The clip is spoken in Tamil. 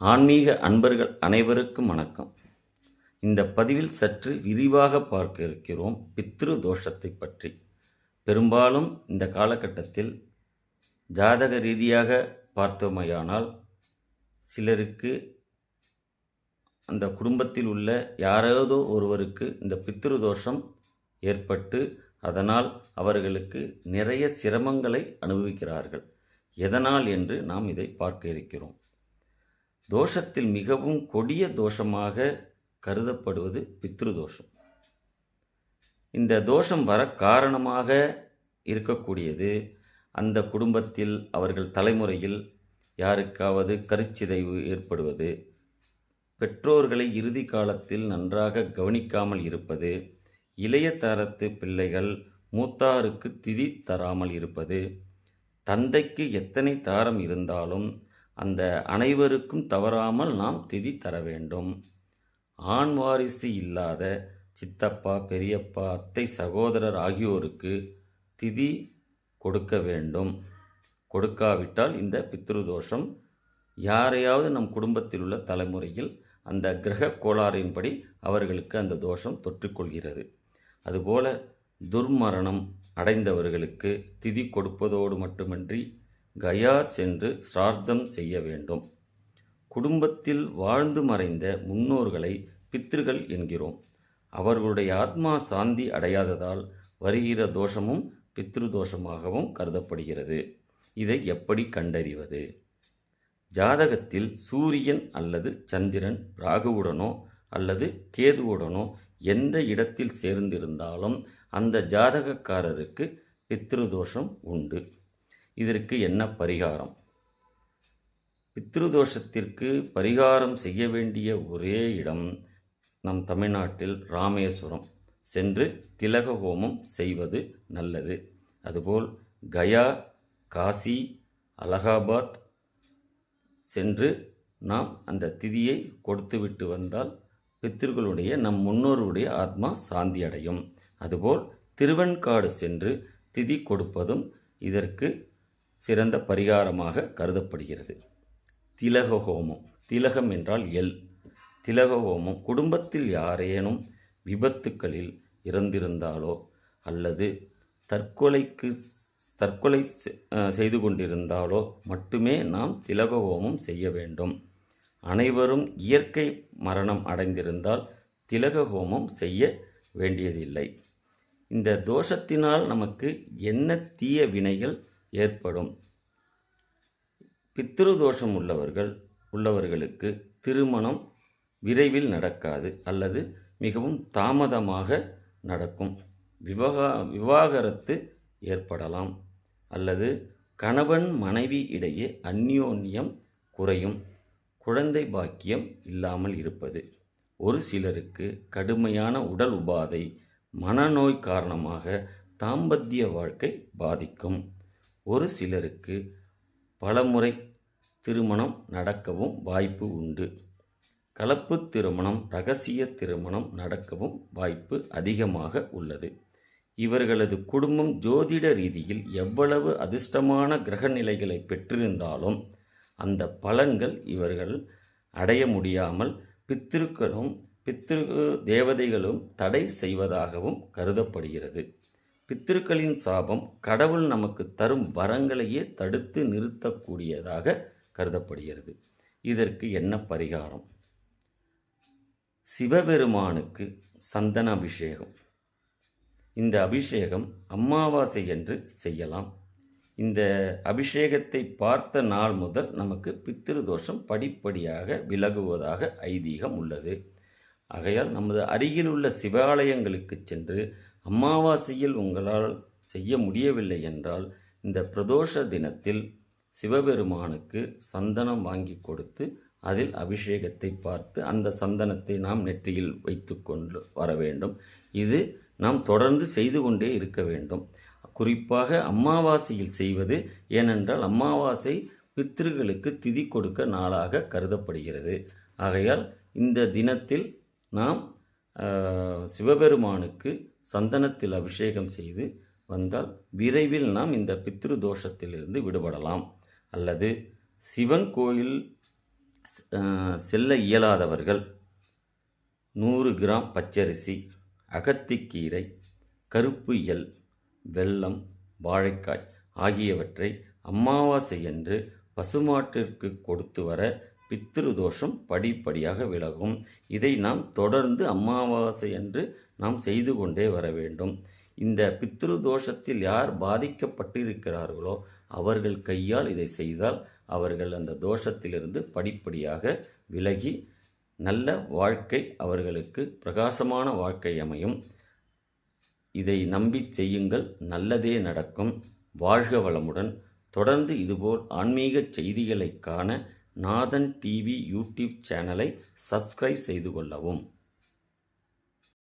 ஆன்மீக அன்பர்கள் அனைவருக்கும் வணக்கம். இந்த பதிவில் சற்று விரிவாக பார்க்க இருக்கிறோம் பித்ரு தோஷத்தை பற்றி. பெரும்பாலும் இந்த காலகட்டத்தில் ஜாதக ரீதியாக பார்த்தோமையானால் சிலருக்கு அந்த குடும்பத்தில் உள்ள யாராவதோ ஒருவருக்கு இந்த பித்ரு தோஷம் ஏற்பட்டு அதனால் அவர்களுக்கு நிறைய சிரமங்களை அனுபவிக்கிறார்கள். எதனால் என்று நாம் இதை பார்க்க இருக்கிறோம். தோஷத்தில் மிகவும் கொடிய தோஷமாக கருதப்படுவது பித்ரு தோஷம் இந்த தோஷம் வர காரணமாக இருக்கக்கூடியது அந்த குடும்பத்தில் அவர்கள் தலைமுறையில் யாருக்காவது கருச்சிதைவு ஏற்படுவது பெற்றோர்களை இறுதி காலத்தில் நன்றாக கவனிக்காமல் இருப்பது இளைய தரத்து பிள்ளைகள் மூத்தாருக்கு திதி தராமல் இருப்பது தந்தைக்கு எத்தனை தாரம் இருந்தாலும் அந்த அனைவருக்கும் தவறாமல் நாம் திதி தர வேண்டும். ஆண் வாரிசு இல்லாத சித்தப்பா பெரியப்பா அத்தை சகோதரர் ஆகியோருக்கு திதி கொடுக்க வேண்டும். கொடுக்காவிட்டால் இந்த பித்ரு தோஷம் யாரையாவது நம் குடும்பத்தில் உள்ள தலைமுறையில் அந்த கிரக கோளாறின்படி அவர்களுக்கு அந்த தோஷம் தொற்றுக்கொள்கிறது அதுபோல துர்மரணம் அடைந்தவர்களுக்கு திதி கொடுப்பதோடு மட்டுமின்றி கயா சென்று சிரார்த்தம் செய்ய வேண்டும். குடும்பத்தில் வாழ்ந்து மறைந்த முன்னோர்களை பித்திருகள் என்கிறோம். அவர்களுடைய ஆத்மா சாந்தி அடையாததால் வருகிற தோஷமும் பித்ரு தோஷமாகவும் கருதப்படுகிறது. இதை எப்படி கண்டறிவது? ஜாதகத்தில் சூரியன் அல்லது சந்திரன் ராகுவுடனோ அல்லது கேதுவுடனோ எந்த இடத்தில் சேர்ந்திருந்தாலும் அந்த ஜாதகக்காரருக்கு பித்ருதோஷம் உண்டு. இதற்கு என்ன பரிகாரம்? பித்ருதோஷத்திற்கு பரிகாரம் செய்ய வேண்டிய ஒரே இடம் நம் தமிழ்நாட்டில் ராமேஸ்வரம். சென்று திலக ஹோமம் செய்வது நல்லது. அதுபோல் கயா காசி அலகாபாத் சென்று நாம் அந்த திதியை கொடுத்துவிட்டு வந்தால் பித்திருக்களுடைய நம் முன்னோருடைய ஆத்மா சாந்தி அடையும். அதுபோல் திருவெண்காடு சென்று திதி கொடுப்பதும் இதற்கு சிறந்த பரிகாரமாக கருதப்படுகிறது. திலக ஹோமம் திலகம் என்றால் எல். திலக ஹோமம் குடும்பத்தில் யாரேனும் விபத்துக்களில் இறந்திருந்தாலோ அல்லது தற்கொலைக்கு தற்கொலை செய்து கொண்டிருந்தாலோ மட்டுமே நாம் திலக ஹோமம் செய்ய வேண்டும். அனைவரும் இயற்கை மரணம் அடைந்திருந்தால் திலக ஹோமம் செய்ய வேண்டியதில்லை. இந்த தோஷத்தினால் நமக்கு என்ன தீய வினைகள் ஏற்படும். பித்ருதோஷம் உள்ளவர்கள் உள்ளவர்களுக்கு திருமணம் விரைவில் நடக்காது அல்லது மிகவும் தாமதமாக நடக்கும். விவகா விவாகரத்து ஏற்படலாம் அல்லது கணவன் மனைவி இடையே அந்யோன்யம் குறையும். குழந்தை பாக்கியம் இல்லாமல் இருப்பது. ஒரு சிலருக்கு கடுமையான உடல் உபாதை மனநோய் காரணமாக தாம்பத்திய வாழ்க்கை பாதிக்கும். ஒரு சிலருக்கு பலமுறை திருமணம் நடக்கவும் வாய்ப்பு உண்டு. கலப்பு திருமணம் ரகசிய திருமணம் நடக்கவும் வாய்ப்பு அதிகமாக உள்ளது. இவர்களது குடும்பம் ஜோதிட ரீதியில் எவ்வளவு அதிர்ஷ்டமான கிரக நிலைகளை பெற்றிருந்தாலும் அந்த பலன்கள் இவர்கள் அடைய முடியாமல் பித்திருக்களும் பித்திரு தேவதைகளும் தடை செய்வதாகவும் கருதப்படுகிறது. பித்திருக்களின் சாபம் கடவுள் நமக்கு தரும் வரங்களையே தடுத்து நிறுத்தக்கூடியதாக கருதப்படுகிறது. இதற்கு என்ன பரிகாரம்? சிவபெருமானுக்கு சந்தன அபிஷேகம். இந்த அபிஷேகம் அமாவாசை என்று செய்யலாம். இந்த அபிஷேகத்தை பார்த்த நாள் முதல் நமக்கு பித்திரு தோஷம் படிப்படியாக விலகுவதாக ஐதீகம் உள்ளது. ஆகையால் நமது அருகில் உள்ள சிவாலயங்களுக்கு சென்று அமாவாசையில் உங்களால் செய்ய முடியவில்லை என்றால் இந்த பிரதோஷ தினத்தில் சிவபெருமானுக்கு சந்தனம் வாங்கி கொடுத்து அதில் அபிஷேகத்தை பார்த்து அந்த சந்தனத்தை நாம் நெற்றியில் வைத்து கொண்டு வர வேண்டும். இது நாம் தொடர்ந்து செய்து கொண்டே இருக்க வேண்டும். குறிப்பாக அமாவாசையில் செய்வது ஏனென்றால் அமாவாசை பித்திருகளுக்கு திதி கொடுக்க நாளாக கருதப்படுகிறது. ஆகையால் இந்த தினத்தில் நாம் சிவபெருமானுக்கு சந்தனத்தில் அபிஷேகம் செய்து வந்தால் விரைவில் நாம் இந்த பித்ரு தோஷத்திலிருந்து விடுபடலாம். அல்லது சிவன் கோயில் செல்ல இயலாதவர்கள் நூறு கிராம் பச்சரிசி அகத்திக்கீரை கருப்பு எல் வெல்லம் வாழைக்காய் ஆகியவற்றை அமாவாசை என்று பசுமாட்டிற்கு கொடுத்து வர பித்திருதோஷம் படிப்படியாக விலகும். இதை நாம் தொடர்ந்து அமாவாசை அன்று நாம் செய்து கொண்டே வர வேண்டும். இந்த பித்ரு தோஷத்தில் யார் பாதிக்கப்பட்டிருக்கிறார்களோ அவர்கள் கையால் இதை செய்தால் அவர்கள் அந்த தோஷத்திலிருந்து படிப்படியாக விலகி நல்ல வாழ்க்கை அவர்களுக்கு பிரகாசமான வாழ்க்கை அமையும். இதை நம்பி செய்யுங்கள். நல்லதே நடக்கும். வாழ்க வளமுடன். தொடர்ந்து இதுபோல் ஆன்மீக செய்திகளை காண நாதன் டிவி யூடியூப் சேனலை சப்ஸ்கிரைப் செய்து கொள்ளவும்.